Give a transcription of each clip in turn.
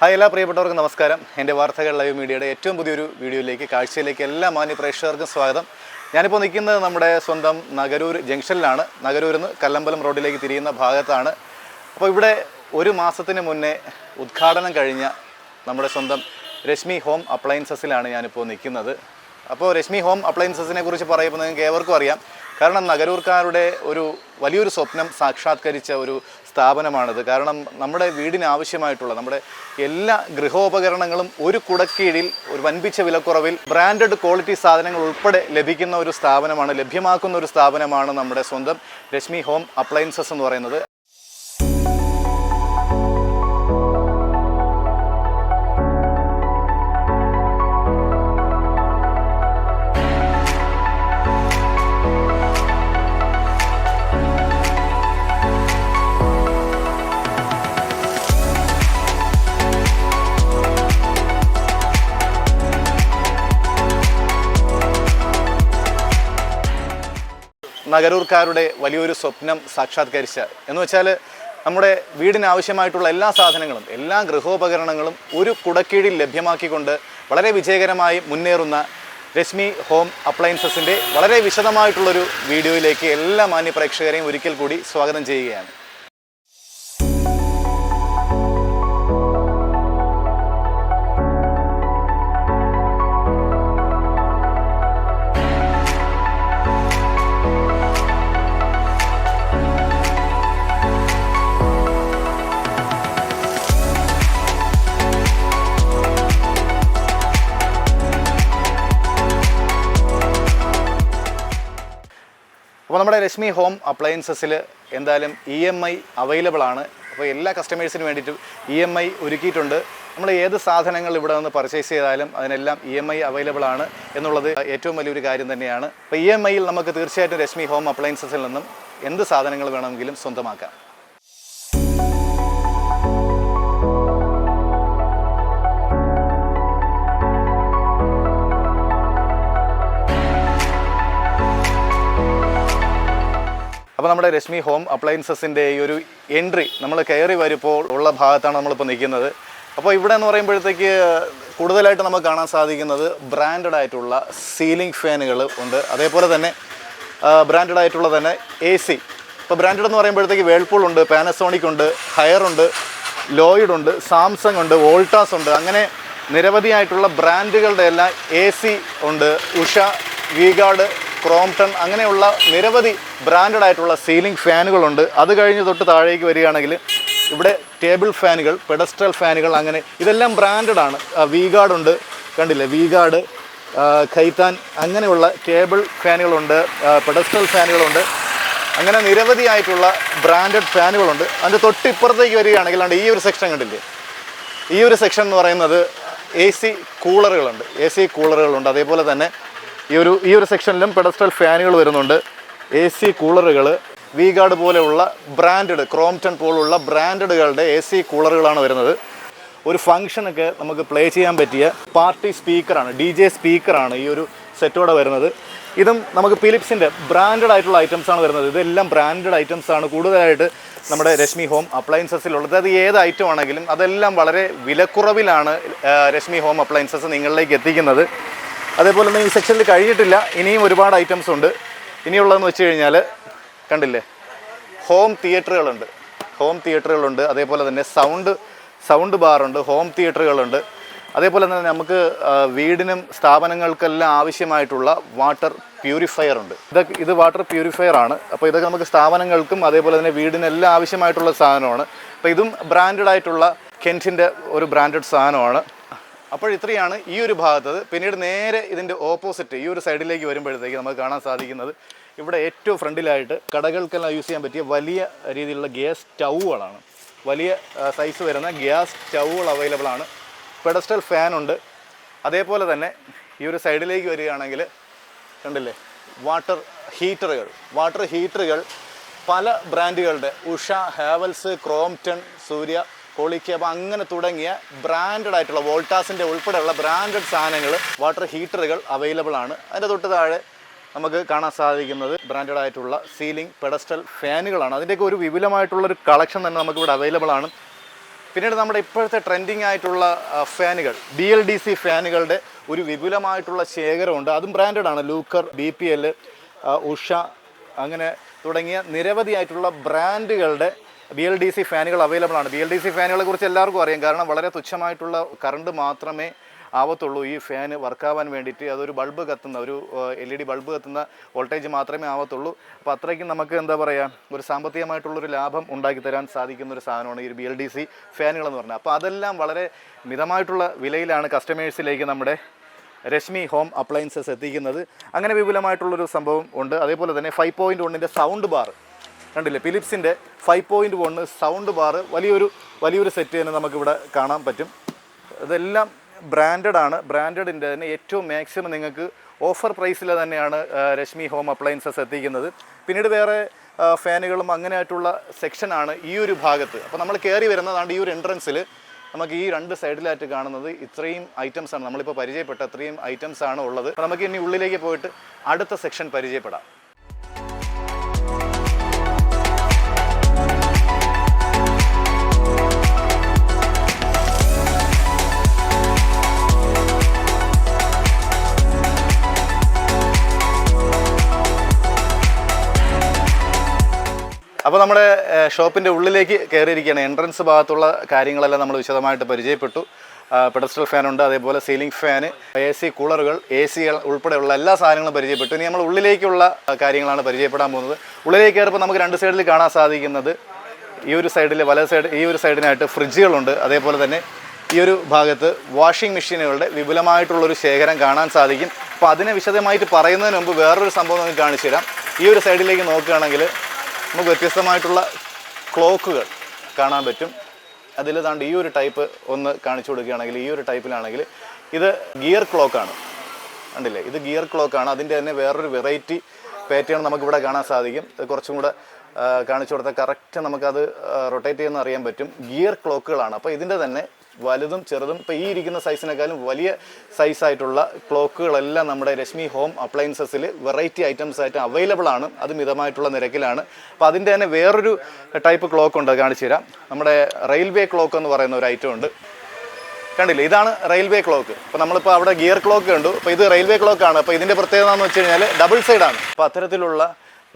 Hi എല്ലാ പ്രിയപ്പെട്ടവർക്കും നമസ്കാരം. എന്റെ വാർത്തകൾ ലൈവ് മീഡിയയുടെ ഏറ്റവും പുതിയൊരു വീഡിയോയിലേക്ക് കാഴ്ചയിലേക്ക് എല്ലാ മാന്യ പ്രേക്ഷകർക്കും സ്വാഗതം. ഞാനിപ്പോൾ നിൽക്കുന്നത് നമ്മുടെ സ്വന്തം നഗരൂർ ജംഗ്ഷനിലാണ്. നഗരൂരിൽ നിന്ന് കല്ലമ്പലം റോഡിലേക്ക് തിരിയുന്ന ഭാഗത്താണ്. അപ്പോൾ ഇവിടെ ഒരു മാസത്തിന് മുന്നേ ഉദ്ഘാടനം കഴിഞ്ഞ നമ്മുടെ സ്വന്തം രശ്മി ഹോം അപ്ലയൻസസിലാണ് ഞാനിപ്പോൾ നിൽക്കുന്നത്. അപ്പോൾ രശ്മി ഹോം അപ്ലയൻസസിനെ കുറിച്ച് പറയുമ്പോൾ നിങ്ങൾക്ക് ഏവർക്കും അറിയാം. കാരണം നഗരൂർക്കാരുടെ ഒരു വലിയൊരു സ്വപ്നം സാക്ഷാത്കരിച്ച ഒരു സ്ഥാപനമാണിത്. കാരണം നമ്മുടെ വീടിന് ആവശ്യമായിട്ടുള്ള നമ്മുടെ എല്ലാ ഗൃഹോപകരണങ്ങളും ഒരു കുടക്കീഴിൽ ഒരു വൻപിച്ച വിലക്കുറവിൽ ബ്രാൻഡഡ് ക്വാളിറ്റി സാധനങ്ങൾ ഉൾപ്പെടെ ലഭിക്കുന്ന ഒരു സ്ഥാപനമാണ് ലഭ്യമാക്കുന്ന ഒരു സ്ഥാപനമാണ് നമ്മുടെ സ്വന്തം രശ്മി ഹോം അപ്ലയൻസസ് എന്ന് പറയുന്നത്. നഗരൂർക്കാരുടെ വലിയൊരു സ്വപ്നം സാക്ഷാത്കരിച്ച. എന്ന് വെച്ചാൽ നമ്മുടെ വീടിന് ആവശ്യമായിട്ടുള്ള എല്ലാ സാധനങ്ങളും എല്ലാ ഗൃഹോപകരണങ്ങളും ഒരു കുടക്കീഴിൽ ലഭ്യമാക്കിക്കൊണ്ട് വളരെ വിജയകരമായി മുന്നേറുന്ന രശ്മി ഹോം അപ്ലയൻസസിന്റെ വളരെ വിശദമായിട്ടുള്ളൊരു വീഡിയോയിലേക്ക് എല്ലാ മാന്യ പ്രേക്ഷകരെയും ഒരിക്കൽ കൂടി സ്വാഗതം ചെയ്യുകയാണ്. രശ്മി ഹോം അപ്ലയൻസസിൽ എന്തായാലും ഇ എം ഐ അവൈലബിൾ ആണ്. അപ്പോൾ എല്ലാ കസ്റ്റമേഴ്സിന് വേണ്ടിയിട്ടും ഇ എം ഐ ഒരുക്കിയിട്ടുണ്ട്. നമ്മൾ ഏത് സാധനങ്ങൾ ഇവിടെ നിന്ന് പർച്ചേസ് ചെയ്താലും അതിനെല്ലാം ഇ എം ഐ അവൈലബിൾ ആണ് എന്നുള്ളത് ഏറ്റവും വലിയൊരു കാര്യം തന്നെയാണ്. അപ്പോൾ ഇ എം ഐയിൽ നമുക്ക് തീർച്ചയായിട്ടും രശ്മി ഹോം അപ്ലയൻസസിൽ നിന്നും എന്ത് സാധനങ്ങൾ വേണമെങ്കിലും സ്വന്തമാക്കാം. അപ്പോൾ നമ്മുടെ രശ്മി ഹോം അപ്ലയൻസസിന്റെ ഈ ഒരു എൻട്രി നമ്മൾ കയറി വരുമ്പോൾ ഉള്ള ഭാഗത്താണ് നമ്മളിപ്പോൾ നിൽക്കുന്നത്. അപ്പോൾ ഇവിടെ എന്ന് പറയുമ്പോഴത്തേക്ക് കൂടുതലായിട്ട് നമുക്ക് കാണാൻ സാധിക്കുന്നത് ബ്രാൻഡഡ് ആയിട്ടുള്ള സീലിംഗ് ഫാനുകൾ ഉണ്ട്. അതേപോലെ തന്നെ ബ്രാൻഡഡ് ആയിട്ടുള്ള തന്നെ എ സി ഇപ്പോൾ ബ്രാൻഡഡ് എന്ന് പറയുമ്പോഴത്തേക്ക് വേൾപൂൾ ഉണ്ട് പാനസോണിക് ഉണ്ട് ഹയർ ഉണ്ട് ലോയിഡ് ഉണ്ട് സാംസങ് ഉണ്ട് വോൾട്ടാസ് ഉണ്ട്. അങ്ങനെ നിരവധിയായിട്ടുള്ള ബ്രാൻഡുകളുടെ എല്ലാം എ സി ഉണ്ട്. ഉഷ വിഗാർഡ് ക്രോംപ്ടൺ അങ്ങനെയുള്ള നിരവധി ബ്രാൻഡഡ് ആയിട്ടുള്ള സീലിംഗ് ഫാനുകളുണ്ട് അത് കഴിഞ്ഞ് തൊട്ട് താഴേക്ക് വരികയാണെങ്കിൽ ഇവിടെ ടേബിൾ ഫാനുകൾ പെഡസ്ട്രൽ ഫാനുകൾ അങ്ങനെ ഇതെല്ലാം ബ്രാൻഡഡ് ആണ്. വിഗാർഡ് ഉണ്ട്. കണ്ടില്ലേ? വിഗാർഡ് ഖൈത്താൻ അങ്ങനെയുള്ള ടേബിൾ ഫാനുകളുണ്ട് പെഡസ്ട്രൽ ഫാനുകളുണ്ട് അങ്ങനെ നിരവധി ആയിട്ടുള്ള ബ്രാൻഡഡ് ഫാനുകളുണ്ട് അതിന്റെ തൊട്ട് ഇപ്പുറത്തേക്ക് വരികയാണെങ്കിൽ ഈ ഒരു സെക്ഷൻ കണ്ടില്ലേ? ഈ ഒരു സെക്ഷൻ എന്ന് പറയുന്നത് എ സി കൂളറുകളുണ്ട് എ സി കൂളറുകളുണ്ട് അതേപോലെ തന്നെ ഈ ഒരു ഈ ഒരു സെക്ഷനിലും പെഡസ്ട്രൽ ഫാനുകൾ വരുന്നുണ്ട്. എ സി കൂളറുകൾ വി ഗാർഡ് പോലെയുള്ള ബ്രാൻഡഡ് ക്രോംറ്റൺ പോലുള്ള ബ്രാൻഡഡുകളുടെ എ സി കൂളറുകളാണ് വരുന്നത്. ഒരു ഫംഗ്ഷനൊക്കെ നമുക്ക് പ്ലേ ചെയ്യാൻ പറ്റിയ പാർട്ടി സ്പീക്കറാണ് ഡി ജെ സ്പീക്കറാണ് ഈ ഒരു സെറ്റോടെ വരുന്നത്. ഇതും നമുക്ക് ഫിലിപ്സിന്റെ ബ്രാൻഡഡ് ആയിട്ടുള്ള ഐറ്റംസ് ആണ് വരുന്നത്. ഇതെല്ലാം ബ്രാൻഡഡ് ഐറ്റംസ് ആണ് കൂടുതലായിട്ട് നമ്മുടെ രശ്മി ഹോം അപ്ലയൻസസിലുള്ളത് അത് ഏത് ഐറ്റം ആണെങ്കിലും അതെല്ലാം വളരെ വിലക്കുറവിലാണ് രശ്മി ഹോം അപ്ലയൻസസ് നിങ്ങളിലേക്ക് എത്തിക്കുന്നത്. അതേപോലെ തന്നെ ഈ സെക്ഷനിൽ കഴിഞ്ഞിട്ടില്ല. ഇനിയും ഒരുപാട് ഐറ്റംസ് ഉണ്ട്. ഇനിയുള്ളതെന്ന് വെച്ച് കഴിഞ്ഞാൽ കണ്ടില്ലേ? ഹോം തിയേറ്ററുകളുണ്ട് ഹോം തിയേറ്ററുകളുണ്ട് അതേപോലെ തന്നെ സൗണ്ട് സൗണ്ട് ബാറുണ്ട് ഹോം തിയേറ്ററുകളുണ്ട് അതേപോലെ തന്നെ നമുക്ക് വീടിനും സ്ഥാപനങ്ങൾക്കെല്ലാം ആവശ്യമായിട്ടുള്ള വാട്ടർ പ്യൂരിഫയർ ഉണ്ട്. ഇതൊക്കെ ഇത് വാട്ടർ പ്യൂരിഫയർ ആണ്. അപ്പോൾ ഇതൊക്കെ നമുക്ക് സ്ഥാപനങ്ങൾക്കും അതേപോലെ തന്നെ വീടിനെല്ലാം ആവശ്യമായിട്ടുള്ള സാധനമാണ്. അപ്പോൾ ഇതും ബ്രാൻഡഡ് ആയിട്ടുള്ള കെന്റിന്റെ ഒരു ബ്രാൻഡഡ് സാധനമാണ്. അപ്പോൾ ഇത്രയാണ് ഈ ഒരു ഭാഗത്തത് പിന്നീട് നേരെ ഇതിന്റെ ഓപ്പോസിറ്റ് ഈ ഒരു സൈഡിലേക്ക് വരുമ്പോഴത്തേക്ക് നമുക്ക് കാണാൻ സാധിക്കുന്നത്. ഇവിടെ ഏറ്റവും ഫ്രണ്ടിലായിട്ട് കടകൾക്കെല്ലാം യൂസ് ചെയ്യാൻ പറ്റിയ വലിയ രീതിയിലുള്ള ഗ്യാസ് സ്റ്റൗകളാണ് വലിയ സൈസ് വരുന്ന ഗ്യാസ് സ്റ്റൗകൾ അവൈലബിൾ ആണ്. പെഡസ്റ്റൽ ഫാൻ ഉണ്ട്. അതേപോലെ തന്നെ ഈ ഒരു സൈഡിലേക്ക് വരികയാണെങ്കിൽ കണ്ടില്ലേ? വാട്ടർ ഹീറ്ററുകൾ. വാട്ടർ ഹീറ്ററുകൾ പല ബ്രാൻഡുകളുടെ ഉഷ ഹാവൽസ് ക്രോംപ്റ്റൺ സൂര്യ കോളിക്ക്. അപ്പോൾ അങ്ങനെ തുടങ്ങിയ ബ്രാൻഡഡ് ആയിട്ടുള്ള വോൾട്ടാസിന്റെ ഉൾപ്പെടെയുള്ള ബ്രാൻഡഡ് സാധനങ്ങൾ വാട്ടർ ഹീറ്ററുകൾ അവൈലബിൾ ആണ്. അതിന്റെ തൊട്ട് താഴെ നമുക്ക് കാണാൻ സാധിക്കുന്നത് ബ്രാൻഡഡ് ആയിട്ടുള്ള സീലിംഗ് പെഡസ്റ്റൽ ഫാനുകളാണ് അതിന്റെയൊക്കെ ഒരു വിപുലമായിട്ടുള്ള ഒരു കളക്ഷൻ തന്നെ നമുക്കിവിടെ അവൈലബിൾ ആണ്. പിന്നീട് നമ്മുടെ ഇപ്പോഴത്തെ ട്രെൻഡിങ് ആയിട്ടുള്ള ഫാനുകൾ ബി എൽ ഡി സി ഫാനുകളുടെ ഒരു വിപുലമായിട്ടുള്ള ശേഖരമുണ്ട്. അതും ബ്രാൻഡഡ് ആണ്. Luker B P L Usha അങ്ങനെ തുടങ്ങിയ നിരവധിയായിട്ടുള്ള ബ്രാൻഡുകളുടെ ബി എൽ ഡി സി ഫാനുകൾ അവൈലബിൾ ആണ്. ബി എൽ ഡി സി ഫാനുകളെ കുറിച്ച് എല്ലാവർക്കും അറിയാം. കാരണം വളരെ തുച്ഛമായിട്ടുള്ള കറണ്ട് മാത്രമേ ആവത്തുള്ളൂ ഈ ഫാന് വർക്കാവാൻ വേണ്ടിയിട്ട്. അതൊരു ബൾബ് കത്തുന്ന ഒരു എൽ ഇ ഡി ബൾബ് കത്തുന്ന വോൾട്ടേജ് മാത്രമേ ആവത്തുള്ളൂ. അപ്പോൾ അത്രയ്ക്കും നമുക്ക് എന്താ പറയുക ഒരു സാമ്പത്തികമായിട്ടുള്ളൊരു ലാഭം ഉണ്ടാക്കി തരാൻ സാധിക്കുന്ന ഒരു സാധനമാണ് ഈ ബി എൽ ഡി സി ഫാനുകളെന്ന് പറഞ്ഞാൽ. അപ്പോൾ അതെല്ലാം വളരെ മിതമായിട്ടുള്ള വിലയിലാണ് കസ്റ്റമേഴ്സിലേക്ക് നമ്മുടെ രശ്മി ഹോം അപ്ലയൻസസ് എത്തിക്കുന്നത്. അങ്ങനെ വിപുലമായിട്ടുള്ളൊരു സംഭവം ഉണ്ട്. അതേപോലെ തന്നെ ഫൈവ് പോയിന്റ് വണ്ണിന്റെ സൗണ്ട് ബാർ കണ്ടില്ലേ? ഫിലിപ്സിന്റെ five point one sound bar വലിയൊരു വലിയൊരു സെറ്റ് തന്നെ നമുക്കിവിടെ കാണാൻ പറ്റും. ഇതെല്ലാം ബ്രാൻഡഡ് ആണ്. ബ്രാൻഡഡിന്റെ തന്നെ ഏറ്റവും മാക്സിമം നിങ്ങൾക്ക് ഓഫർ പ്രൈസിൽ തന്നെയാണ് രശ്മി ഹോം അപ്ലയൻസസ് എത്തിക്കുന്നത്. പിന്നീട് വേറെ ഫാനുകളും അങ്ങനെയായിട്ടുള്ള സെക്ഷനാണ് ഈ ഒരു ഭാഗത്ത്. അപ്പോൾ നമ്മൾ കയറി വരുന്നതാണ് ഈ ഒരു എൻട്രൻസിൽ നമുക്ക് ഈ രണ്ട് സൈഡിലായിട്ട് കാണുന്നത് ഇത്രയും ഐറ്റംസ് ആണ്. നമ്മളിപ്പോൾ പരിചയപ്പെട്ട അത്രയും ഐറ്റംസ് ആണ് ഉള്ളത്. നമുക്ക് ഇനി ഉള്ളിലേക്ക് പോയിട്ട് അടുത്ത സെക്ഷൻ പരിചയപ്പെടാം. അപ്പോൾ നമ്മുടെ ഷോപ്പിന്റെ ഉള്ളിലേക്ക് കയറിയിരിക്കുകയാണ്. എൻട്രൻസ് ഭാഗത്തുള്ള കാര്യങ്ങളെല്ലാം നമ്മൾ വിശദമായിട്ട് പരിചയപ്പെട്ടു. പെഡസ്ട്രൽ ഉണ്ട് അതേപോലെ സീലിംഗ് ഫാന് എ സി കൂളറുകൾ എ സികൾ ഉൾപ്പെടെയുള്ള എല്ലാ സാധനങ്ങളും പരിചയപ്പെട്ടു. ഇനി നമ്മൾ ഉള്ളിലേക്കുള്ള കാര്യങ്ങളാണ് പരിചയപ്പെടാൻ പോകുന്നത്. ഉള്ളിലേക്ക് കയറുമ്പോൾ നമുക്ക് രണ്ട് സൈഡിൽ കാണാൻ സാധിക്കുന്നത് ഈ ഒരു സൈഡിൽ വല സൈഡ് ഈ ഒരു സൈഡിനായിട്ട് ഫ്രിഡ്ജുകളുണ്ട്. അതേപോലെ തന്നെ ഈ ഒരു ഭാഗത്ത് വാഷിംഗ് മെഷീനുകളുടെ വിപുലമായിട്ടുള്ളൊരു ശേഖരം കാണാൻ സാധിക്കും. അപ്പോൾ അതിനെ വിശദമായിട്ട് പറയുന്നതിന് മുമ്പ് വേറൊരു സംഭവം നമുക്ക് കാണിച്ചു തരാം ഈ ഒരു സൈഡിലേക്ക് നോക്കുകയാണെങ്കിൽ നമുക്ക് വ്യത്യസ്തമായിട്ടുള്ള ക്ലോക്കുകൾ കാണാൻ പറ്റും. അതിൽ താണ്ട് ഈ ഒരു ടൈപ്പ് ഒന്ന് കാണിച്ചു കൊടുക്കുകയാണെങ്കിൽ ഈ ഒരു ടൈപ്പിലാണെങ്കിൽ ഇത് ഗിയർ ക്ലോക്കാണ്. കണ്ടില്ലേ? ഇത് ഗിയർ ക്ലോക്കാണ്. അതിന്റെ തന്നെ വേറൊരു വെറൈറ്റി പാറ്റേൺ നമുക്കിവിടെ കാണാൻ സാധിക്കും. കുറച്ചും കൂടെ കാണിച്ചു കൊടുത്താൽ കറക്റ്റ് നമുക്കത് റൊട്ടേറ്റ് ചെയ്യുന്ന അറിയാൻ പറ്റും. ഗിയർ ക്ലോക്കുകളാണ്. അപ്പോൾ ഇതിന്റെ തന്നെ വലുതും ചെറുതും ഇപ്പോൾ ഈ ഇരിക്കുന്ന സൈസിനേക്കാളും വലിയ സൈസായിട്ടുള്ള ക്ലോക്കുകളെല്ലാം നമ്മുടെ രശ്മി ഹോം അപ്ലയൻസസിൽ വെറൈറ്റി ഐറ്റംസ് ആയിട്ട് അവൈലബിൾ ആണ്. അത് മിതമായിട്ടുള്ള നിരക്കിലാണ്. അപ്പോൾ അതിന്റെ തന്നെ വേറൊരു ടൈപ്പ് ക്ലോക്ക് ഉണ്ട്. കാണിച്ചു തരാം. നമ്മുടെ റെയിൽവേ ക്ലോക്ക് എന്ന് പറയുന്ന ഒരു ഐറ്റം ഉണ്ട്. കണ്ടില്ലേ? ഇതാണ് റെയിൽവേ ക്ലോക്ക് അപ്പോൾ നമ്മളിപ്പോൾ അവിടെ ഗിയർ ക്ലോക്ക് ഉണ്ട് അപ്പോൾ ഇത് റെയിൽവേ ക്ലോക്കാണ് അപ്പോൾ ഇതിന്റെ പ്രത്യേകത എന്ന് വെച്ച് കഴിഞ്ഞാൽ ഡബിൾ സൈഡാണ് അപ്പോൾ അത്തരത്തിലുള്ള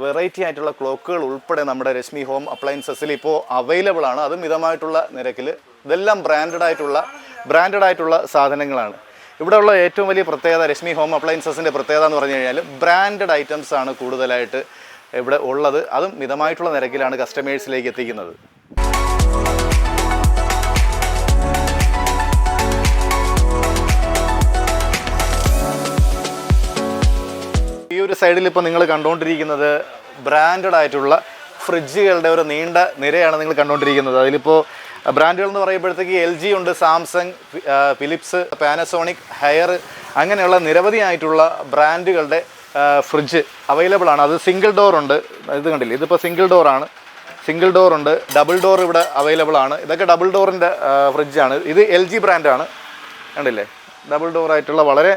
വെറൈറ്റി ആയിട്ടുള്ള ക്ലോക്കുകൾ ഉൾപ്പെടെ നമ്മുടെ രശ്മി ഹോം അപ്ലയൻസസിൽ ഇപ്പോൾ അവൈലബിൾ ആണ്. അതും മിതമായിട്ടുള്ള നിരക്കിൽ. ഇതെല്ലാം ബ്രാൻഡഡ് ആയിട്ടുള്ള ബ്രാൻഡഡ് ആയിട്ടുള്ള സാധനങ്ങളാണ്. ഇവിടെയുള്ള ഏറ്റവും വലിയ പ്രത്യേകത രശ്മി ഹോം അപ്ലയൻസസിന്റെ പ്രത്യേകത എന്ന് പറഞ്ഞു കഴിഞ്ഞാൽ ബ്രാൻഡഡ് ഐറ്റംസ് ആണ് കൂടുതലായിട്ട് ഇവിടെ ഉള്ളത്. അതും മിതമായിട്ടുള്ള നിരക്കിലാണ് കസ്റ്റമേഴ്സിലേക്ക് എത്തിക്കുന്നത്. സൈഡിൽ ഇപ്പോൾ നിങ്ങൾ കണ്ടുകൊണ്ടിരിക്കുന്നത് ബ്രാൻഡഡ് ആയിട്ടുള്ള ഫ്രിഡ്ജുകളുടെ ഒരു നീണ്ട നിരയാണ് നിങ്ങൾ കണ്ടുകൊണ്ടിരിക്കുന്നത് അതിലിപ്പോൾ ബ്രാൻഡുകൾ എന്ന് പറയുമ്പോഴത്തേക്ക് എൽ ജി ഉണ്ട് സാംസങ് ഫിലിപ്സ് പാനസോണിക് ഹയർ അങ്ങനെയുള്ള നിരവധിയായിട്ടുള്ള ബ്രാൻഡുകളുടെ ഫ്രിഡ്ജ് അവൈലബിൾ ആണ്. അത് സിംഗിൾ ഡോർ ഉണ്ട്. ഇത് കണ്ടില്ലേ? ഇതിപ്പോൾ സിംഗിൾ ഡോറാണ് സിംഗിൾ ഡോർ ഉണ്ട്. ഡബിൾ ഡോർ ഇവിടെ അവൈലബിൾ ആണ്. ഇതൊക്കെ ഡബിൾ ഡോറിന്റെ ഫ്രിഡ്ജാണ് ഇത് എൽ ജി ബ്രാൻഡാണ് കണ്ടില്ലേ? ഡബിൾ ഡോർ ആയിട്ടുള്ള വളരെ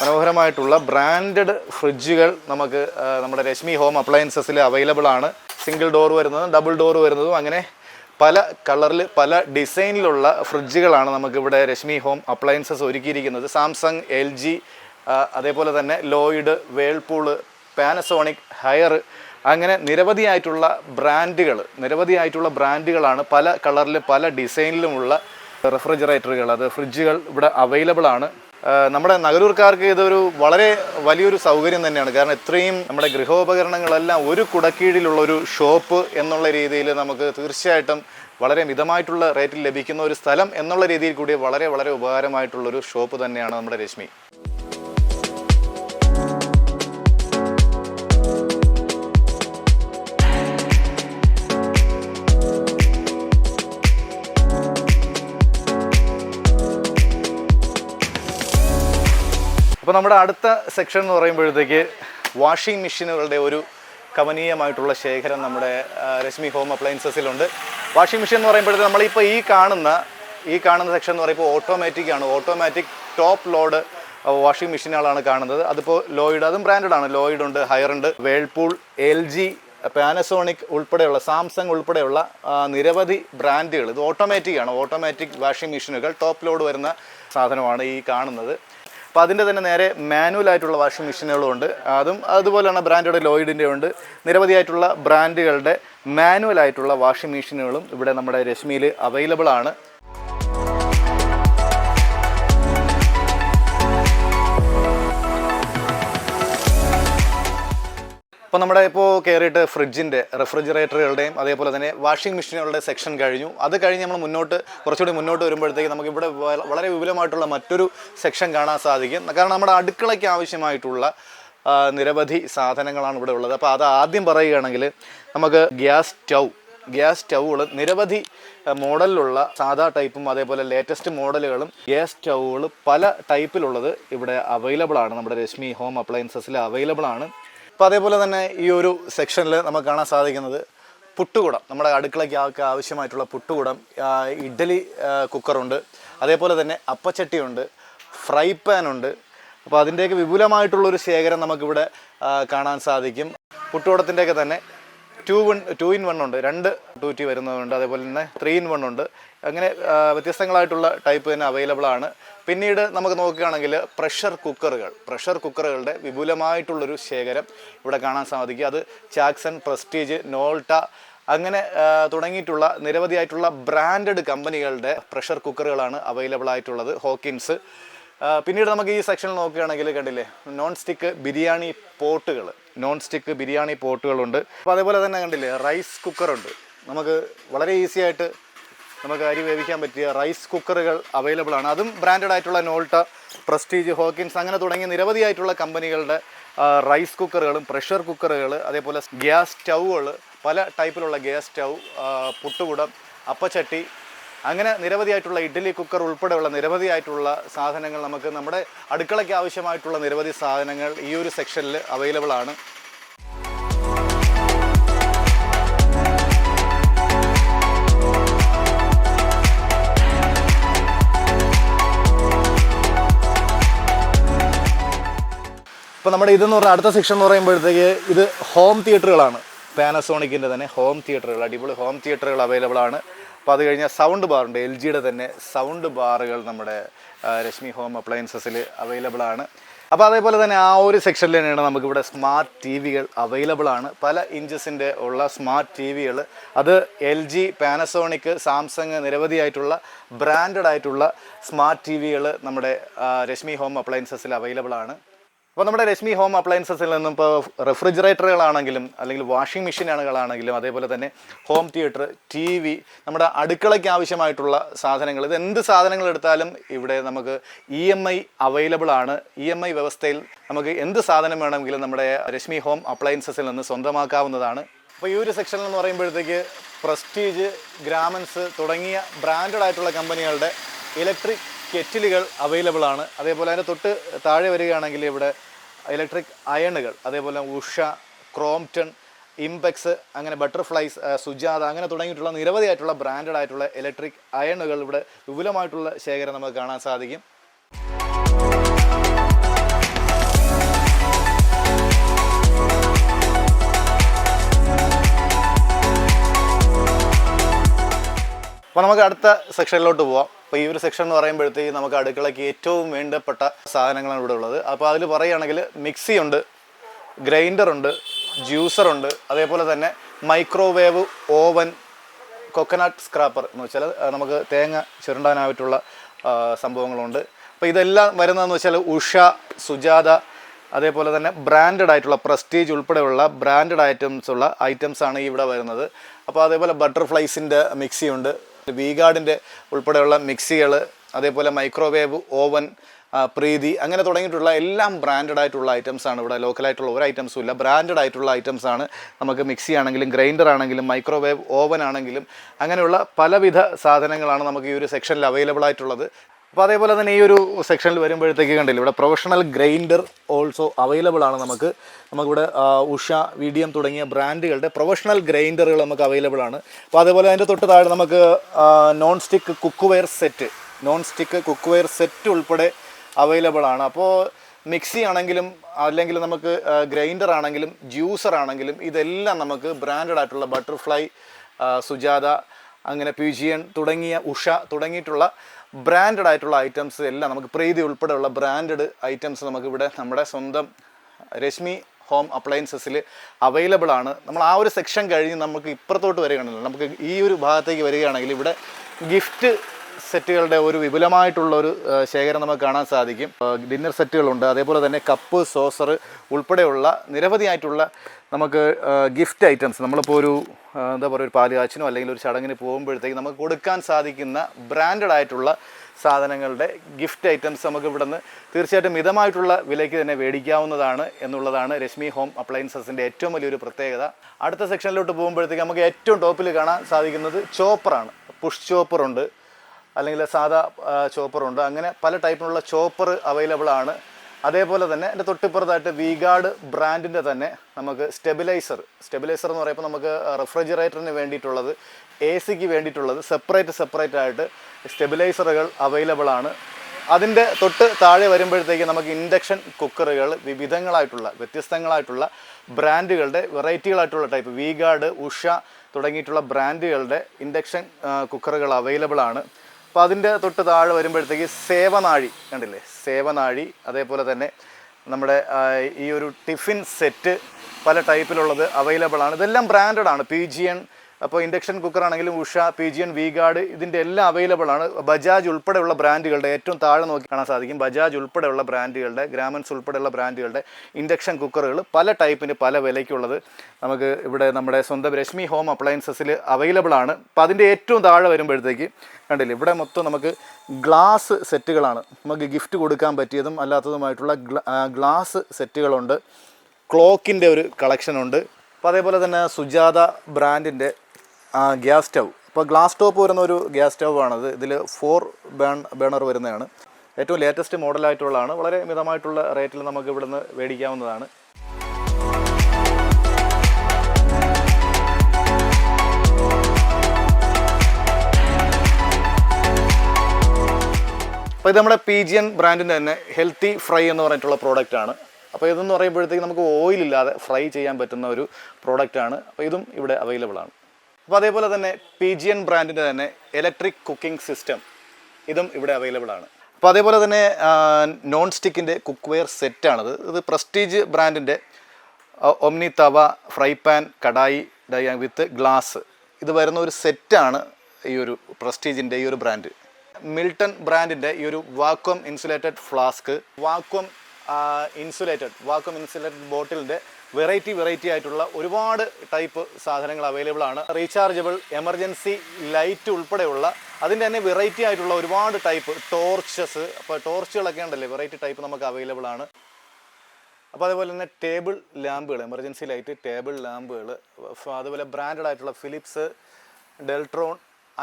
മനോഹരമായിട്ടുള്ള ബ്രാൻഡഡ് ഫ്രിഡ്ജുകൾ നമുക്ക് നമ്മുടെ രശ്മി ഹോം അപ്ലയൻസസിൽ അവൈലബിൾ ആണ്. സിംഗിൾ ഡോർ വരുന്നതും ഡബിൾ ഡോർ വരുന്നതും അങ്ങനെ പല കളറിൽ പല ഡിസൈനിലുള്ള ഫ്രിഡ്ജുകളാണ് നമുക്കിവിടെ രശ്മി ഹോം അപ്ലയൻസസ് ഒരുക്കിയിരിക്കുന്നത്. സാംസങ് എൽ ജി അതേപോലെ തന്നെ ലോയിഡ് വേൾപൂൾ പാനസോണിക് ഹയർ അങ്ങനെ നിരവധിയായിട്ടുള്ള ബ്രാൻഡുകൾ നിരവധിയായിട്ടുള്ള ബ്രാൻഡുകളാണ് പല കളറിൽ പല ഡിസൈനിലുമുള്ള റെഫ്രിജറേറ്ററുകൾ അത് ഫ്രിഡ്ജുകൾ ഇവിടെ അവൈലബിൾ ആണ്. നമ്മുടെ നഗരൂർക്കാർക്ക് ഇതൊരു വളരെ വലിയൊരു സൗകര്യം തന്നെയാണ്. കാരണം ഇത്രയും നമ്മുടെ ഗൃഹോപകരണങ്ങളെല്ലാം ഒരു കുടക്കീഴിലുള്ള ഒരു ഷോപ്പ് എന്നുള്ള രീതിയിൽ നമുക്ക് തീർച്ചയായിട്ടും വളരെ മിതമായിട്ടുള്ള റേറ്റിൽ ലഭിക്കുന്ന ഒരു സ്ഥലം എന്നുള്ള രീതിയിൽ കൂടി വളരെ വളരെ ഉപകാരമായിട്ടുള്ളൊരു ഷോപ്പ് തന്നെയാണ് നമ്മുടെ രശ്മി. അപ്പോൾ നമ്മുടെ അടുത്ത സെക്ഷൻ എന്ന് പറയുമ്പോഴത്തേക്ക് വാഷിംഗ് മെഷീനുകളുടെ ഒരു കമനീയമായിട്ടുള്ള ശേഖരം നമ്മുടെ രശ്മി ഹോം അപ്ലയൻസസിലുണ്ട്. വാഷിംഗ് മെഷീൻ എന്ന് പറയുമ്പോഴത്തേക്ക് നമ്മളിപ്പോൾ ഈ കാണുന്ന ഈ കാണുന്ന സെക്ഷൻ എന്ന് പറയുമ്പോൾ ഓട്ടോമാറ്റിക് ആണ്. ഓട്ടോമാറ്റിക് ടോപ്പ് ലോഡ് വാഷിംഗ് മെഷീനുകളാണ് കാണുന്നത്. അതിപ്പോൾ ലോയിഡ് അതും ബ്രാൻഡഡ് ആണ്. ലോയിഡ് ഉണ്ട് ഹയർ ഉണ്ട്. വേൾപൂൾ എൽ ജി പാനസോണിക് ഉൾപ്പെടെയുള്ള സാംസങ് ഉൾപ്പെടെയുള്ള നിരവധി ബ്രാൻഡുകൾ ഇത് ഓട്ടോമാറ്റിക് ആണ്. ഓട്ടോമാറ്റിക് വാഷിംഗ് മെഷീനുകൾ ടോപ്പ് ലോഡ് വരുന്ന സാധനമാണ് ഈ കാണുന്നത്. അപ്പോൾ അതിന്റെ തന്നെ നേരെ മാനുവൽ ആയിട്ടുള്ള വാഷിംഗ് മെഷീനുകളും ഉണ്ട്. അതും അതുപോലെയാണ് ബ്രാൻഡഡ് ലോയിഡിന്റെ ഉണ്ട്. നിരവധിയായിട്ടുള്ള ബ്രാൻഡുകളുടെ മാനുവൽ ആയിട്ടുള്ള വാഷിംഗ് മെഷീനുകളും ഇവിടെ നമ്മുടെ രശ്മിയിൽ അവൈലബിൾ ആണ്. അപ്പോൾ നമ്മുടെ ഇപ്പോൾ കയറിയിട്ട് ഫ്രിഡ്ജിന്റെ റെഫ്രിജറേറ്ററുകളുടെയും അതേപോലെ തന്നെ വാഷിംഗ് മെഷീനുകളുടെ സെക്ഷൻ കഴിഞ്ഞു. അത് കഴിഞ്ഞ് നമ്മൾ മുന്നോട്ട് കുറച്ചുകൂടി മുന്നോട്ട് വരുമ്പോഴത്തേക്ക് നമുക്ക് ഇവിടെ വളരെ വിപുലമായിട്ടുള്ള മറ്റൊരു സെക്ഷൻ കാണാൻ സാധിക്കും. കാരണം നമ്മുടെ അടുക്കളയ്ക്ക് ആവശ്യമായിട്ടുള്ള നിരവധി സാധനങ്ങളാണ് ഇവിടെ ഉള്ളത്. അപ്പോൾ അത് ആദ്യം പറയുകയാണെങ്കിൽ നമുക്ക് ഗ്യാസ് സ്റ്റൗ. ഗ്യാസ് സ്റ്റൗകൾ നിരവധി മോഡലിലുള്ള സാധാ ടൈപ്പും അതേപോലെ ലേറ്റസ്റ്റ് മോഡലുകളും ഗ്യാസ് സ്റ്റൗകൾ പല ടൈപ്പിലുള്ളത് ഇവിടെ അവൈലബിൾ ആണ്. നമ്മുടെ രശ്മി ഹോം അപ്ലയൻസസിൽ അവൈലബിൾ ആണ്. അപ്പോൾ അതേപോലെ തന്നെ ഈ ഒരു സെക്ഷനിൽ നമുക്ക് കാണാൻ സാധിക്കുന്നത് പുട്ടുകുടം. നമ്മുടെ അടുക്കളയ്ക്ക് ആൾക്ക് ആവശ്യമായിട്ടുള്ള പുട്ടുകുടം. ഇഡ്ഡലി കുക്കറുണ്ട്. അതേപോലെ തന്നെ അപ്പച്ചട്ടിയുണ്ട്. ഫ്രൈ പാൻ ഉണ്ട് അപ്പോൾ അതിന്റെയൊക്കെ വിപുലമായിട്ടുള്ളൊരു ശേഖരം നമുക്കിവിടെ കാണാൻ സാധിക്കും. പുട്ടുകുടത്തിന്റെയൊക്കെ തന്നെ two one two in one ഉണ്ട്. രണ്ട് ടു ടി വരുന്നതുണ്ട്. അതേപോലെ തന്നെ ത്രീ ഇൻ വൺ ഉണ്ട്. അങ്ങനെ വ്യത്യസ്തങ്ങളായിട്ടുള്ള ടൈപ്പ് തന്നെ അവൈലബിൾ ആണ്. പിന്നീട് നമുക്ക് നോക്കുകയാണെങ്കിൽ പ്രഷർ കുക്കറുകൾ പ്രഷർ കുക്കറുകളുടെ വിപുലമായിട്ടുള്ളൊരു ശേഖരം ഇവിടെ കാണാൻ സാധിക്കും. അത് ചാക്സൺ പ്രസ്റ്റീജ് നോൾട്ട അങ്ങനെ തുടങ്ങിയിട്ടുള്ള നിരവധിയായിട്ടുള്ള ബ്രാൻഡഡ് കമ്പനികളുടെ പ്രഷർ കുക്കറുകളാണ് അവൈലബിൾ ആയിട്ടുള്ളത്. ഹോക്കിൻസ് പിന്നീട് നമുക്ക് ഈ സെക്ഷനിൽ നോക്കുകയാണെങ്കിൽ കണ്ടില്ലേ? നോൺ സ്റ്റിക്ക് ബിരിയാണി പോട്ടുകൾ. നോൺ സ്റ്റിക്ക് ബിരിയാണി പോട്ടുകളുണ്ട്. അപ്പോൾ അതേപോലെ തന്നെ കണ്ടില്ലേ? റൈസ് കുക്കറുണ്ട് നമുക്ക് വളരെ ഈസി ആയിട്ട് നമുക്ക് അരി വേവിക്കാൻ പറ്റിയ റൈസ് കുക്കറുകൾ അവൈലബിൾ ആണ്. അതും ബ്രാൻഡഡ് ആയിട്ടുള്ള നോൾട്ട പ്രസ്റ്റീജ് ഹോക്കിൻസ് അങ്ങനെ തുടങ്ങിയ നിരവധിയായിട്ടുള്ള കമ്പനികളുടെ റൈസ് കുക്കറുകളും പ്രഷർ കുക്കറുകൾ അതേപോലെ ഗ്യാസ് സ്റ്റൗകൾ പല ടൈപ്പിലുള്ള ഗ്യാസ് സ്റ്റൗ പുട്ടുകുടം അപ്പച്ചട്ടി അങ്ങനെ നിരവധിയായിട്ടുള്ള ഇഡ്ഡലി കുക്കർ ഉൾപ്പെടെയുള്ള നിരവധി ആയിട്ടുള്ള സാധനങ്ങൾ നമുക്ക് നമ്മുടെ അടുക്കളയ്ക്ക് ആവശ്യമായിട്ടുള്ള നിരവധി സാധനങ്ങൾ ഈ ഒരു സെക്ഷനിൽ അവൈലബിൾ ആണ്. ഇപ്പോൾ നമ്മുടെ ഇതെന്ന് പറഞ്ഞാൽ അടുത്ത സെക്ഷൻ എന്ന് പറയുമ്പോഴത്തേക്ക് ഇത് ഹോം തിയേറ്ററുകളാണ് പാനസോണിക്കിന്റെ തന്നെ ഹോം തിയേറ്ററുകൾ അടിപൊളി ഹോം തിയേറ്ററുകൾ അവൈലബിൾ ആണ്. അപ്പോൾ അത് കഴിഞ്ഞാൽ സൗണ്ട് ബാറുണ്ട് എൽ ജിയുടെ തന്നെ സൗണ്ട് ബാറുകൾ നമ്മുടെ രശ്മി ഹോം അപ്ലയൻസസിൽ അവൈലബിൾ ആണ്. അപ്പോൾ അതേപോലെ തന്നെ ആ ഒരു സെക്ഷനിൽ തന്നെയാണ് നമുക്കിവിടെ സ്മാർട്ട് ടി വികൾ അവൈലബിൾ ആണ്. പല ഇഞ്ചസിന്റെ ഉള്ള സ്മാർട്ട് ടി വികൾ അത് എൽ ജി പാനസോണിക് സാംസങ് നിരവധിയായിട്ടുള്ള ബ്രാൻഡഡ് ആയിട്ടുള്ള സ്മാർട്ട് ടി വികൾ നമ്മുടെ രശ്മി ഹോം അപ്ലയൻസസിൽ അവൈലബിൾ ആണ്. അപ്പോൾ നമ്മുടെ രശ്മി ഹോം അപ്ലയൻസസിൽ നിന്നും ഇപ്പോൾ റെഫ്രിജറേറ്ററുകളാണെങ്കിലും അല്ലെങ്കിൽ വാഷിംഗ് മെഷീനുകളാണെങ്കിലും അതേപോലെ തന്നെ ഹോം തിയേറ്റർ ടി വി നമ്മുടെ അടുക്കളയ്ക്ക് ആവശ്യമായിട്ടുള്ള സാധനങ്ങൾ ഇത് എന്ത് സാധനങ്ങൾ എടുത്താലും ഇവിടെ നമുക്ക് ഇ എം ഐ അവൈലബിൾ ആണ്. ഇ എം ഐ വ്യവസ്ഥയിൽ നമുക്ക് എന്ത് സാധനം വേണമെങ്കിലും നമ്മുടെ രശ്മി ഹോം അപ്ലയൻസസിൽ നിന്ന് സ്വന്തമാക്കാവുന്നതാണ്. അപ്പോൾ ഈ ഒരു സെക്ഷനിൽ എന്ന് പറയുമ്പോഴത്തേക്ക് പ്രസ്റ്റീജ് ഗ്രാമൻസ് തുടങ്ങിയ ബ്രാൻഡഡ് ആയിട്ടുള്ള കമ്പനികളുടെ ഇലക്ട്രിക് കെറ്റിലുകൾ അവൈലബിൾ ആണ്. അതേപോലെ അതിന്റെ തൊട്ട് താഴെ വരികയാണെങ്കിൽ ഇവിടെ ഇലക്ട്രിക് അയണുകൾ അതേപോലെ ഉഷ ക്രോംപ്റ്റൺ ഇംപെക്സ് അങ്ങനെ ബട്ടർഫ്ലൈസ് സുജാത അങ്ങനെ തുടങ്ങിയിട്ടുള്ള നിരവധിയായിട്ടുള്ള ബ്രാൻഡഡ് ആയിട്ടുള്ള ഇലക്ട്രിക് അയണുകൾ ഇവിടെ വിപുലമായിട്ടുള്ള ശേഖരം നമുക്ക് കാണാൻ സാധിക്കും. അപ്പോൾ നമുക്ക് അടുത്ത സെക്ഷനിലോട്ട് പോവാം. അപ്പോൾ ഈ ഒരു സെക്ഷൻ എന്ന് പറയുമ്പോഴത്തേക്ക് നമുക്ക് അടുക്കളയ്ക്ക് ഏറ്റവും വേണ്ടപ്പെട്ട സാധനങ്ങളാണ് ഇവിടെ ഉള്ളത്. അപ്പോൾ അതിൽ പറയുകയാണെങ്കിൽ മിക്സി ഉണ്ട് ഗ്രൈൻഡർ ഉണ്ട് ജ്യൂസർ ഉണ്ട് അതേപോലെ തന്നെ മൈക്രോവേവ് ഓവൻ കൊക്കനട്ട് സ്ക്രാപ്പർ എന്ന് വെച്ചാൽ നമുക്ക് തേങ്ങ ചുരണ്ടാനായിട്ടുള്ള സംഭവങ്ങളുണ്ട്. അപ്പോൾ ഇതെല്ലാം വരുന്നതെന്ന് വെച്ചാൽ ഉഷ സുജാത അതേപോലെ തന്നെ ബ്രാൻഡഡ് ആയിട്ടുള്ള പ്രസ്റ്റീജ് ഉൾപ്പെടെയുള്ള ബ്രാൻഡഡ് ഐറ്റംസ് ഉള്ള ഐറ്റംസ് ആണ് ഇവിടെ വരുന്നത്. അപ്പോൾ അതേപോലെ ബട്ടർഫ്ലൈസിന്റെ മിക്സി ഉണ്ട് വീഗാർഡിന്റെ ഉൾപ്പെടെയുള്ള മിക്സികൾ അതേപോലെ മൈക്രോവേവ് ഓവൻ പ്രീതി അങ്ങനെ തുടങ്ങിയിട്ടുള്ള എല്ലാം ബ്രാൻഡഡ് ആയിട്ടുള്ള ഐറ്റംസ് ആണ് ഇവിടെ ലോക്കലായിട്ടുള്ള ഒരു ഐറ്റംസും ഇല്ല. ബ്രാൻഡഡ് ആയിട്ടുള്ള ഐറ്റംസ് ആണ് നമുക്ക് മിക്സി ആണെങ്കിലും ഗ്രൈൻഡർ ആണെങ്കിലും മൈക്രോവേവ് ഓവൻ ആണെങ്കിലും അങ്ങനെയുള്ള പലവിധ സാധനങ്ങളാണ് നമുക്ക് ഈ ഒരു സെക്ഷനിൽ അവൈലബിൾ ആയിട്ടുള്ളത്. അപ്പോൾ അതേപോലെ തന്നെ ഈ ഒരു സെക്ഷനിൽ വരുമ്പോഴത്തേക്ക് കണ്ടില്ല ഇവിടെ പ്രൊഫഷണൽ ഗ്രൈൻഡർ ഓൾസോ അവൈലബിൾ ആണ് നമുക്ക്. നമുക്കിവിടെ ഉഷ വി ഡി എം തുടങ്ങിയ ബ്രാൻഡുകളുടെ പ്രൊഫഷണൽ ഗ്രൈൻഡറുകൾ നമുക്ക് അവൈലബിൾ ആണ്. അപ്പോൾ അതേപോലെ അതിന്റെ തൊട്ട് താഴെ നമുക്ക് non stick cookware set non stick cookware set ഉൾപ്പെടെ അവൈലബിൾ ആണ്. അപ്പോൾ മിക്സി ആണെങ്കിലും അല്ലെങ്കിൽ നമുക്ക് ഗ്രൈൻഡർ ആണെങ്കിലും ജ്യൂസർ ആണെങ്കിലും ഇതെല്ലാം നമുക്ക് ബ്രാൻഡഡ് ആയിട്ടുള്ള ബട്ടർഫ്ലൈ സുജാത അങ്ങനെ പ്യൂജിയൻ തുടങ്ങിയ ഉഷ തുടങ്ങിയിട്ടുള്ള ബ്രാൻഡഡ് ആയിട്ടുള്ള ഐറ്റംസ് എല്ലാം നമുക്ക് പ്രീതി ഉൾപ്പെടെയുള്ള ബ്രാൻഡഡ് ഐറ്റംസ് നമുക്കിവിടെ നമ്മുടെ സ്വന്തം രശ്മി ഹോം അപ്ലയൻസസിൽ അവൈലബിൾ ആണ്. നമ്മൾ ആ ഒരു സെക്ഷൻ കഴിഞ്ഞ് നമുക്ക് ഇപ്പുറത്തോട്ട് വരികയാണെങ്കിൽ നമുക്ക് ഈ ഒരു ഭാഗത്തേക്ക് വരികയാണെങ്കിൽ ഇവിടെ ഗിഫ്റ്റ് സെറ്റുകളുടെ ഒരു വിപുലമായിട്ടുള്ള ഒരു ശേഖരം നമുക്ക് കാണാൻ സാധിക്കും. ഡിന്നർ സെറ്റുകളുണ്ട്. അതേപോലെ തന്നെ കപ്പ് സോസർ ഉൾപ്പെടെയുള്ള നിരവധിയായിട്ടുള്ള നമുക്ക് ഗിഫ്റ്റ് ഐറ്റംസ് നമ്മളിപ്പോൾ ഒരു എന്താ പറയുക ഒരു പാലുകാച്ചിനോ അല്ലെങ്കിൽ ഒരു ചടങ്ങിന് പോകുമ്പോഴത്തേക്ക് നമുക്ക് കൊടുക്കാൻ സാധിക്കുന്ന ബ്രാൻഡഡ് ആയിട്ടുള്ള സാധനങ്ങളുടെ ഗിഫ്റ്റ് ഐറ്റംസ് നമുക്ക് ഇവിടെ നിന്ന് തീർച്ചയായിട്ടും മിതമായിട്ടുള്ള വിലയ്ക്ക് തന്നെ മേടിക്കാവുന്നതാണ് എന്നുള്ളതാണ് രശ്മി ഹോം അപ്ലയൻസസിന്റെ ഏറ്റവും വലിയൊരു പ്രത്യേകത. അടുത്ത സെക്ഷനിലോട്ട് പോകുമ്പോഴത്തേക്ക് നമുക്ക് ഏറ്റവും ടോപ്പിൽ കാണാൻ സാധിക്കുന്നത് ചോപ്പറാണ് പുഷ് ചോപ്പറുണ്ട് അല്ലെങ്കിൽ സാധാ ചോപ്പറുണ്ട് അങ്ങനെ പല ടൈപ്പിലുള്ള ചോപ്പർ അവൈലബിൾ ആണ്. അതേപോലെ തന്നെ എന്റെ തൊട്ടിപ്പുറത്തായിട്ട് വീഗാർഡ് ബ്രാൻഡിന്റെ തന്നെ നമുക്ക് സ്റ്റെബിലൈസർ സ്റ്റെബിലൈസർ എന്ന് പറയുമ്പോൾ നമുക്ക് റെഫ്രിജറേറ്ററിന് വേണ്ടിയിട്ടുള്ളത് എ സിക്ക് വേണ്ടിയിട്ടുള്ളത് സെപ്പറേറ്റ് സെപ്പറേറ്റ് ആയിട്ട് സ്റ്റെബിലൈസറുകൾ അവൈലബിൾ ആണ്. അതിന്റെ തൊട്ട് താഴെ വരുമ്പോഴത്തേക്ക് നമുക്ക് ഇൻഡക്ഷൻ കുക്കറുകൾ വിവിധങ്ങളായിട്ടുള്ള വ്യത്യസ്തങ്ങളായിട്ടുള്ള ബ്രാൻഡുകളുടെ വെറൈറ്റികളായിട്ടുള്ള ടൈപ്പ് വീഗാർഡ് ഉഷ തുടങ്ങിയിട്ടുള്ള ബ്രാൻഡുകളുടെ ഇൻഡക്ഷൻ കുക്കറുകൾ അവൈലബിൾ ആണ്. അപ്പോൾ അതിന്റെ തൊട്ട് താഴെ വരുമ്പോഴത്തേക്ക് സേവനാഴി കണ്ടില്ലേ? സേവനാഴി അതേപോലെ തന്നെ നമ്മുടെ ഈ ഒരു ടിഫിൻ സെറ്റ് പല ടൈപ്പിലുള്ളത് അവൈലബിൾ ആണ്. ഇതെല്ലാം ബ്രാൻഡഡ് ആണ്. പി ജി എൻ അപ്പോൾ ഇൻഡക്ഷൻ കുക്കർ ആണെങ്കിലും Usha P G N V Guard ഇതിന്റെ എല്ലാം അവൈലബിൾ ആണ്. ബജാജ് ഉൾപ്പെടെയുള്ള ബ്രാൻഡുകളുടെ ഏറ്റവും താഴെ നോക്കി കാണാൻ സാധിക്കും. ബജാജ് ഉൾപ്പെടെയുള്ള ബ്രാൻഡുകളുടെ ഗ്രാമൻസ് ഉൾപ്പെടെയുള്ള ബ്രാൻഡുകളുടെ ഇൻഡക്ഷൻ കുക്കറുകൾ പല ടൈപ്പിന് പല വിലയ്ക്കുള്ളത്. നമുക്ക് ഇവിടെ നമ്മുടെ സ്വന്തം രശ്മി ഹോം അപ്ലയൻസസിൽ അവൈലബിൾ ആണ്. അപ്പോൾ അതിന്റെ ഏറ്റവും താഴെ വരുമ്പോഴത്തേക്ക് കണ്ടില്ലേ ഇവിടെ മൊത്തം നമുക്ക് ഗ്ലാസ് സെറ്റുകളാണ്. നമുക്ക് ഗിഫ്റ്റ് കൊടുക്കാൻ പറ്റിയതും അല്ലാത്തതുമായിട്ടുള്ള ഗ്ലാസ് സെറ്റുകളുണ്ട്. ക്ലോക്കിന്റെ ഒരു കളക്ഷനുണ്ട് അപ്പോൾ അതേപോലെ തന്നെ സുജാത ബ്രാൻഡിന്റെ ഗ്യാസ് സ്റ്റൗ. ഇപ്പോൾ ഗ്ലാസ് ടോപ്പ് വരുന്ന ഒരു ഗ്യാസ് സ്റ്റൗ ആണത്. ഇതിൽ ഫോർ ബേൺ ബേണർ വരുന്നതാണ്. ഏറ്റവും ലേറ്റസ്റ്റ് മോഡലായിട്ടുള്ളതാണ്. വളരെ മിതമായിട്ടുള്ള റേറ്റിൽ നമുക്ക് ഇവിടുന്ന് മേടിക്കാവുന്നതാണ്. അപ്പോൾ ഇത് നമ്മുടെ പി ജി എൻ ബ്രാൻഡിന്റെ തന്നെ ഹെൽത്തി ഫ്രൈ എന്ന് പറഞ്ഞിട്ടുള്ള പ്രോഡക്റ്റ് ആണ്. അപ്പോൾ ഇതെന്ന് പറയുമ്പോഴത്തേക്ക് നമുക്ക് ഓയിലില്ലാതെ ഫ്രൈ ചെയ്യാൻ പറ്റുന്ന ഒരു പ്രോഡക്റ്റ് ആണ്. അപ്പോൾ ഇതും ഇവിടെ അവൈലബിൾ ആണ്. അപ്പോൾ അതേപോലെ തന്നെ പി ജി എൻ ബ്രാൻഡിന്റെ തന്നെ ഇലക്ട്രിക് കുക്കിംഗ് സിസ്റ്റം ഇതും ഇവിടെ അവൈലബിൾ ആണ്. അപ്പോൾ അതേപോലെ തന്നെ നോൺ സ്റ്റിക്കിന്റെ കുക്ക് വെയർ സെറ്റാണത് ഇത് പ്രസ്റ്റീജ് ബ്രാൻഡിന്റെ omni tawa fry pan kadai dia with glass ഇത് വരുന്ന ഒരു സെറ്റാണ് ഈ ഒരു പ്രസ്റ്റീജിന്റെ ഈ ഒരു ബ്രാൻഡ്. മിൽട്ടൺ ബ്രാൻഡിന്റെ ഈ ഒരു vacuum insulated flask vacuum insulated vacuum insulated ബോട്ടിലിന്റെ variety variety ആയിട്ടുള്ള ഒരുപാട് ടൈപ്പ് സാധനങ്ങൾ അവൈലബിൾ ആണ്. റീചാർജബിൾ എമർജൻസി ലൈറ്റ് ഉൾപ്പെടെയുള്ള അതിന്റെ തന്നെ വെറൈറ്റി ആയിട്ടുള്ള ഒരുപാട് ടൈപ്പ് ടോർച്ചസ്. അപ്പോൾ ടോർച്ചുകളൊക്കെ ഉണ്ടല്ലേ? വെറൈറ്റി ടൈപ്പ് നമുക്ക് അവൈലബിൾ ആണ്. അപ്പോൾ അതേപോലെ തന്നെ ടേബിൾ ലാമ്പുകൾ എമർജൻസി ലൈറ്റ് ടേബിൾ ലാമ്പുകൾ അതുപോലെ ബ്രാൻഡഡ് ആയിട്ടുള്ള ഫിലിപ്സ് ഡെൽട്രോൺ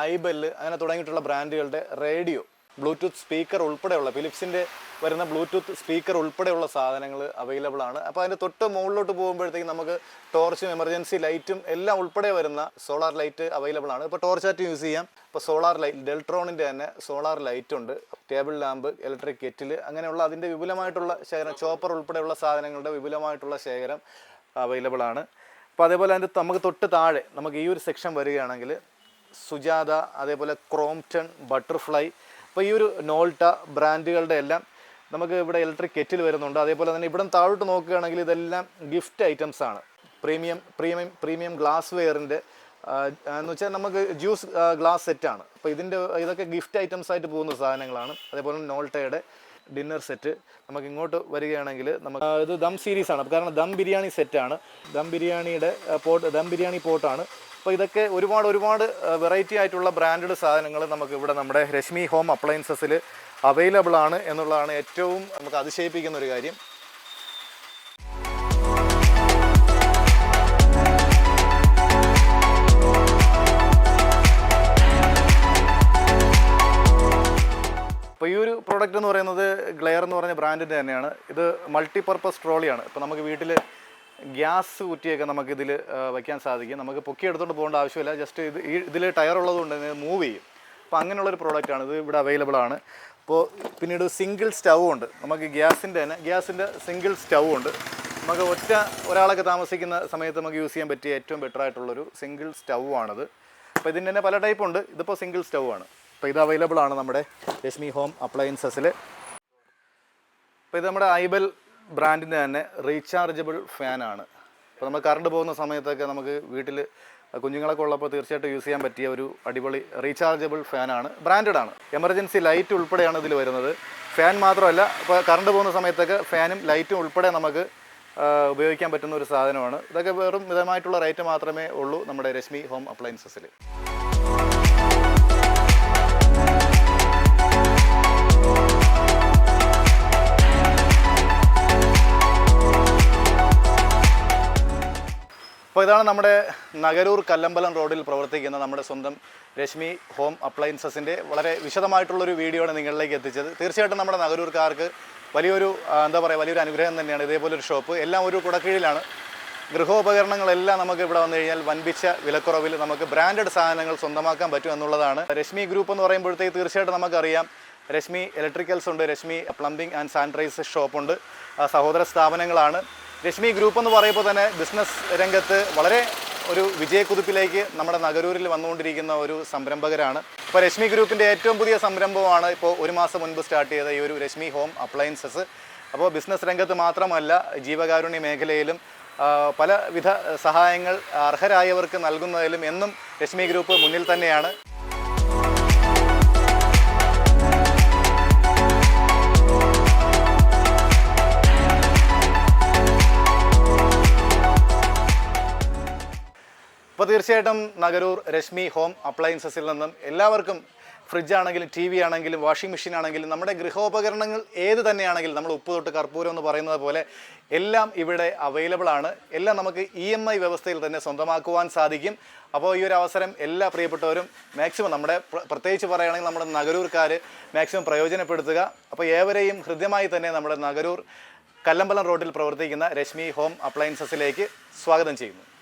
ഐബെല്ല് അങ്ങനെ തുടങ്ങിയിട്ടുള്ള ബ്രാൻഡുകളുടെ റേഡിയോ ബ്ലൂടൂത്ത് സ്പീക്കർ ഉൾപ്പെടെയുള്ള ഫിലിപ്സിന്റെ വരുന്ന ബ്ലൂടൂത്ത് സ്പീക്കർ ഉൾപ്പെടെയുള്ള സാധനങ്ങൾ അവൈലബിൾ ആണ്. അപ്പോൾ അതിന്റെ തൊട്ട് മുകളിലോട്ട് പോകുമ്പോഴത്തേക്ക് നമുക്ക് ടോർച്ചും എമർജൻസി ലൈറ്റും എല്ലാം ഉൾപ്പെടെ വരുന്ന സോളാർ ലൈറ്റ് അവൈലബിൾ ആണ്. ഇപ്പോൾ ടോർച്ചായിട്ട് യൂസ് ചെയ്യാം. ഇപ്പോൾ സോളാർ ലൈറ്റ് ഡെൽട്രോണിന്റെ തന്നെ സോളാർ ലൈറ്റ് ഉണ്ട്. ടേബിൾ ലാമ്പ് ഇലക്ട്രിക് കെറ്റിൽ അങ്ങനെയുള്ള അതിന്റെ വിപുലമായിട്ടുള്ള ശേഖരം ചോപ്പർ ഉൾപ്പെടെയുള്ള സാധനങ്ങളുടെ വിപുലമായിട്ടുള്ള ശേഖരം അവൈലബിൾ ആണ്. അപ്പോൾ അതേപോലെ അതിന്റെ നമുക്ക് തൊട്ട് താഴെ നമുക്ക് ഈ ഒരു സെക്ഷൻ വരികയാണെങ്കിൽ സുജാത അതേപോലെ ക്രോംപ്റ്റൺ ബട്ടർഫ്ലൈ അപ്പോൾ ഈ ഒരു നോൾട്ട ബ്രാൻഡുകളുടെ എല്ലാം നമുക്ക് ഇവിടെ ഇലക്ട്രിക് കെറ്റിൽ വരുന്നുണ്ട്. അതേപോലെ തന്നെ ഇവിടെ താഴോട്ട് നോക്കുകയാണെങ്കിൽ ഇതെല്ലാം ഗിഫ്റ്റ് ഐറ്റംസ് ആണ്. പ്രീമിയം പ്രീമിയം പ്രീമിയം ഗ്ലാസ് വെയറിന്റെ എന്ന് വെച്ചാൽ നമുക്ക് ജ്യൂസ് ഗ്ലാസ് സെറ്റാണ് അപ്പോൾ ഇതിന്റെ ഇതൊക്കെ ഗിഫ്റ്റ് ഐറ്റംസ് ആയിട്ട് പോകുന്ന സാധനങ്ങളാണ്. അതേപോലെ നോൾട്ടയുടെ ഡിന്നർ സെറ്റ് നമുക്ക് ഇങ്ങോട്ട് വരികയാണെങ്കിൽ നമുക്ക് ഇത് ദം സീരീസ് ആണ്. കാരണം ദം ബിരിയാണി സെറ്റാണ് ദം ബിരിയാണിയുടെ പോട്ട് ദം ബിരിയാണി പോട്ടാണ്. അപ്പോൾ ഇതൊക്കെ ഒരുപാട് ഒരുപാട് വെറൈറ്റി ആയിട്ടുള്ള ബ്രാൻഡഡ് സാധനങ്ങൾ നമുക്ക് ഇവിടെ നമ്മുടെ രശ്മി ഹോം അപ്ലയൻസസിൽ അവൈലബിൾ ആണ് എന്നുള്ളതാണ് ഏറ്റവും നമുക്ക് അതിശയിപ്പിക്കുന്ന ഒരു കാര്യം. അപ്പോൾ ഈ ഒരു പ്രോഡക്റ്റ് എന്ന് പറയുന്നത് ഗ്ലെയർ എന്ന് പറഞ്ഞ ബ്രാൻഡിന്റെ തന്നെയാണ്. ഇത് മൾട്ടിപർപ്പസ് ട്രോളിയാണ് ഇപ്പോൾ നമുക്ക് വീട്ടിൽ ഗ്യാസ് കുറ്റിയൊക്കെ നമുക്ക് ഇതിൽ വയ്ക്കാൻ സാധിക്കും. നമുക്ക് പൊക്കി എടുത്തോണ്ട് പോകേണ്ട ആവശ്യമില്ല. ജസ്റ്റ് ഇത് ഈ ഇതിൽ ടയർ ഉള്ളതുകൊണ്ട് തന്നെ മൂവ് ചെയ്യും. അപ്പോൾ അങ്ങനെയുള്ളൊരു ആണ്. ഇത് ഇവിടെ അവൈലബിൾ ആണ്. അപ്പോൾ പിന്നീട് സിംഗിൾ സ്റ്റവ് ഉണ്ട്. നമുക്ക് ഗ്യാസിന്റെ തന്നെ ഗ്യാസിന്റെ സിംഗിൾ സ്റ്റവ് ഉണ്ട്. നമുക്ക് ഒറ്റ ഒരാളൊക്കെ താമസിക്കുന്ന സമയത്ത് നമുക്ക് യൂസ് ചെയ്യാൻ പറ്റിയ ഏറ്റവും ബെറ്റർ ആയിട്ടുള്ളൊരു സിംഗിൾ സ്റ്റൗ ആണത്. അപ്പോൾ ഇതിന്റെ തന്നെ പല ടൈപ്പ് ഉണ്ട്. ഇതിപ്പോൾ സിംഗിൾ സ്റ്റവ് ആണ്. അപ്പോൾ ഇത് അവൈലബിൾ ആണ് നമ്മുടെ രശ്മി ഹോം അപ്ലയൻസസിൽ അപ്പോൾ ഇത് നമ്മുടെ ഐബൽ ബ്രാൻഡിന്റെ തന്നെ റീചാർജബിൾ ഫാനാണ്. അപ്പോൾ നമ്മൾ കറണ്ട് പോകുന്ന സമയത്തൊക്കെ നമുക്ക് വീട്ടിൽ കുഞ്ഞുങ്ങളൊക്കെ ഉള്ളപ്പോൾ തീർച്ചയായിട്ടും യൂസ് ചെയ്യാൻ പറ്റിയ ഒരു അടിപൊളി റീചാർജബിൾ ഫാനാണ്. ബ്രാൻഡഡ് ആണ്. എമർജൻസി ലൈറ്റ് ഉൾപ്പെടെയാണ് ഇതിൽ വരുന്നത്. ഫാൻ മാത്രമല്ല ഇപ്പോൾ കറണ്ട് പോകുന്ന സമയത്തൊക്കെ ഫാനും ലൈറ്റും ഉൾപ്പെടെ നമുക്ക് ഉപയോഗിക്കാൻ പറ്റുന്ന ഒരു സാധനമാണ്. ഇതൊക്കെ വെറും മിതമായിട്ടുള്ള റേറ്റ് മാത്രമേ ഉള്ളൂ നമ്മുടെ രശ്മി ഹോം അപ്ലയൻസസിൽ അപ്പോൾ ഇതാണ് നമ്മുടെ നഗരൂർ കല്ലമ്പലം റോഡിൽ പ്രവർത്തിക്കുന്ന നമ്മുടെ സ്വന്തം രശ്മി ഹോം അപ്ലയൻസസിന്റെ വളരെ വിശദമായിട്ടുള്ളൊരു വീഡിയോ ആണ് നിങ്ങളിലേക്ക് എത്തിച്ചത്. തീർച്ചയായിട്ടും നമ്മുടെ നഗരൂർക്കാർക്ക് വലിയൊരു എന്താ പറയുക വലിയൊരു അനുഗ്രഹം തന്നെയാണ്. ഇതേപോലൊരു ഷോപ്പ് എല്ലാം ഒരു കുടക്കീഴിലാണ്. ഗൃഹോപകരണങ്ങളെല്ലാം നമുക്ക് ഇവിടെ വന്നു കഴിഞ്ഞാൽ വൻപിച്ച വിലക്കുറവിൽ നമുക്ക് ബ്രാൻഡഡ് സാധനങ്ങൾ സ്വന്തമാക്കാൻ പറ്റും എന്നുള്ളതാണ്. രശ്മി ഗ്രൂപ്പ് എന്ന് പറയുമ്പോഴത്തേക്ക് തീർച്ചയായിട്ടും നമുക്കറിയാം രശ്മി ഇലക്ട്രിക്കൽസ് ഉണ്ട് രശ്മി പ്ലംബിംഗ് ആൻഡ് സാനിറ്റൈസ് ഷോപ്പുണ്ട് സഹോദര സ്ഥാപനങ്ങളാണ്. രശ്മി ഗ്രൂപ്പ് എന്ന് പറയുമ്പോൾ തന്നെ ബിസിനസ് രംഗത്ത് വളരെ ഒരു വിജയക്കുതിപ്പിലേക്ക് നമ്മുടെ നഗരൂരിൽ വന്നുകൊണ്ടിരിക്കുന്ന ഒരു സംരംഭകരാണ്. ഇപ്പോൾ രശ്മി ഗ്രൂപ്പിന്റെ ഏറ്റവും പുതിയ സംരംഭമാണ് ഇപ്പോൾ ഒരു മാസം മുൻപ് സ്റ്റാർട്ട് ചെയ്ത ഈ ഒരു രശ്മി ഹോം അപ്ലയൻസസ് അപ്പോൾ ബിസിനസ് രംഗത്ത് മാത്രമല്ല ജീവകാരുണ്യ മേഖലയിലും പലവിധ സഹായങ്ങൾ അർഹരായവർക്ക് നൽകുന്നതിലും എന്നും രശ്മി ഗ്രൂപ്പ് മുന്നിൽ തന്നെയാണ്. തീർച്ചയായിട്ടും നഗരൂർ രശ്മി ഹോം അപ്ലയൻസസിൽ നിന്നും എല്ലാവർക്കും ഫ്രിഡ്ജ് ആണെങ്കിലും ടി വി ആണെങ്കിലും വാഷിംഗ് മെഷീൻ ആണെങ്കിലും നമ്മുടെ ഗൃഹോപകരണങ്ങൾ ഏത് തന്നെയാണെങ്കിലും നമ്മൾ ഉപ്പ് തൊട്ട് കർപ്പൂരം എന്ന് പറയുന്നത് പോലെ എല്ലാം ഇവിടെ അവൈലബിൾ ആണ്. എല്ലാം നമുക്ക് ഇ എം ഐ വ്യവസ്ഥയിൽ തന്നെ സ്വന്തമാക്കുവാൻ സാധിക്കും. അപ്പോൾ ഈ ഒരു അവസരം എല്ലാ പ്രിയപ്പെട്ടവരും മാക്സിമം നമ്മുടെ പ്ര- പ്രത്യേകിച്ച് പറയുകയാണെങ്കിൽ നമ്മുടെ നഗരൂർക്കാർ മാക്സിമം പ്രയോജനപ്പെടുത്തുക. അപ്പോൾ ഏവരെയും ഹൃദ്യമായി തന്നെ നമ്മുടെ നഗരൂർ കല്ലമ്പലം റോഡിൽ പ്രവർത്തിക്കുന്ന രശ്മി ഹോം അപ്ലയൻസസിലേക്ക് സ്വാഗതം ചെയ്യുന്നു.